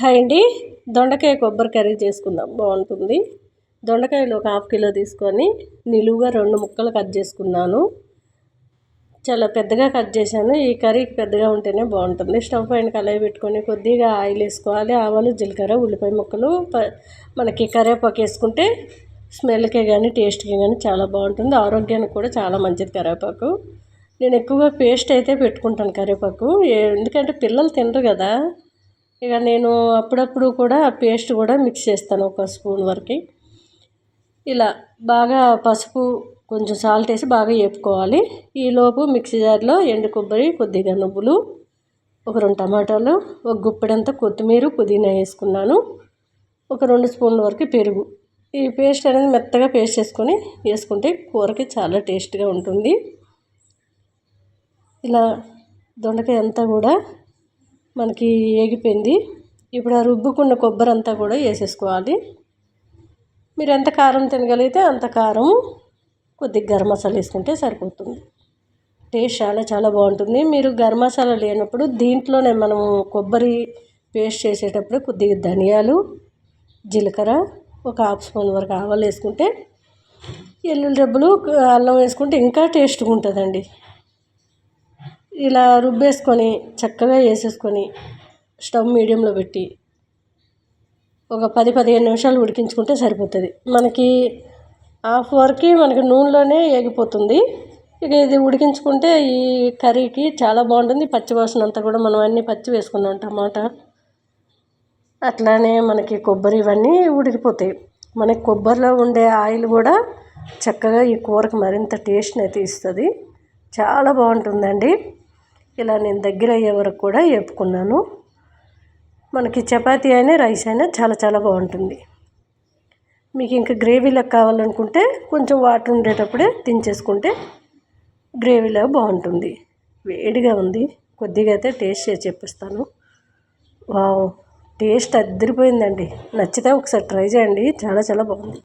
Hi అండి. దొండకాయ కొబ్బరి కర్రీ చేసుకుందాం. బాగుంటుంది. దొండకాయలు ఒక హాఫ్ కిలో తీసుకొని నిలువుగా రెండు ముక్కలు కట్ చేసుకున్నాను. చాలా పెద్దగా కట్ చేశాను. ఈ కర్రీ పెద్దగా ఉంటేనే బాగుంటుంది. స్టవ్ పైన కళాయి పెట్టుకొని కొద్దిగా ఆయిల్ వేసుకోవాలి. ఆవాలు జీలకర్ర ఉల్లిపాయ ముక్కలు మనకి కరివేపాకు వేసుకుంటే స్మెల్కే కానీ టేస్ట్కి కానీ చాలా బాగుంటుంది. ఆరోగ్యానికి కూడా చాలా మంచిది కరివేపాకు. నేను ఎక్కువగా పేస్ట్ అయితే పెట్టుకుంటాను కరివేపాకు. ఎందుకంటే పిల్లలు తినరు కదా. ఇక నేను అప్పుడప్పుడు కూడా పేస్ట్ కూడా మిక్స్ చేస్తాను ఒక స్పూన్ వరకు. ఇలా బాగా పసుపు కొంచెం సాల్ట్ వేసి బాగా వేపుకోవాలి. ఈలోపు మిక్సీ జార్లో ఎండు కొబ్బరి కొద్దిగా నువ్వులు ఒక రెండు టమాటాలు ఒక గుప్పెడంత కొత్తిమీర పుదీనా వేసుకున్నాను. ఒక రెండు స్పూన్ల వరకు పెరుగు. ఈ పేస్ట్ అనేది మెత్తగా పేస్ట్ చేసుకొని వేసుకుంటే కూరకి చాలా టేస్ట్గా ఉంటుంది. ఇలా దొండకాయ అంతా కూడా మనకి ఏగిపోయింది. ఇప్పుడు ఆ రుబ్బుకున్న కొబ్బరి అంతా కూడా వేసేసుకోవాలి. మీరు ఎంత కారం తినగలిగితే అంత కారం కొద్దిగా గరం మసాలా వేసుకుంటే సరిపోతుంది. టేస్ట్ చాలా చాలా బాగుంటుంది. మీరు గరం మసాలా లేనప్పుడు దీంట్లోనే మనము కొబ్బరి పేస్ట్ చేసేటప్పుడు కొద్దిగా ధనియాలు జీలకర్ర ఒక హాఫ్ స్పూన్ వరకు ఆవాలు వేసుకుంటే ఎల్లుల్లి రెబ్బలు అల్లం వేసుకుంటే ఇంకా టేస్ట్గా ఉంటుందండి. ఇలా రుబ్బేసుకొని చక్కగా వేసేసుకొని స్టవ్ మీడియంలో పెట్టి ఒక పది పదిహేను నిమిషాలు ఉడికించుకుంటే సరిపోతుంది. మనకి హాఫ్ వరకు మనకి నూనెలోనే ఎగిపోతుంది ఇక ఇది ఉడికించుకుంటే ఈ కర్రీకి చాలా బాగుంటుంది. పచ్చి వాసన అంతా కూడా మనం అన్నీ పచ్చి వేసుకున్నాం టమాటా. అట్లానే మనకి కొబ్బరి ఇవన్నీ ఉడికిపోతాయి. మనకి కొబ్బరిలో ఉండే ఆయిల్ కూడా చక్కగా ఈ కూరకు మరింత టేస్ట్ని అయితే ఇస్తుంది. చాలా బాగుంటుందండి. ఇలా నేను దగ్గర అయ్యే వరకు కూడా వేపుకున్నాను. మనకి చపాతీ అయినా రైస్ అయినా చాలా చాలా బాగుంటుంది. మీకు ఇంకా గ్రేవీలో కావాలనుకుంటే కొంచెం వాటర్ ఉండేటప్పుడే దించేసుకుంటే గ్రేవీలో బాగుంటుంది. వేడిగా ఉంది. కొద్దిగా అయితే టేస్ట్ చేసి చెప్పిస్తాను. వావ్! టేస్ట్ అద్దరిపోయిందండి నచ్చితే ఒకసారి ట్రై చేయండి. చాలా చాలా బాగుంది.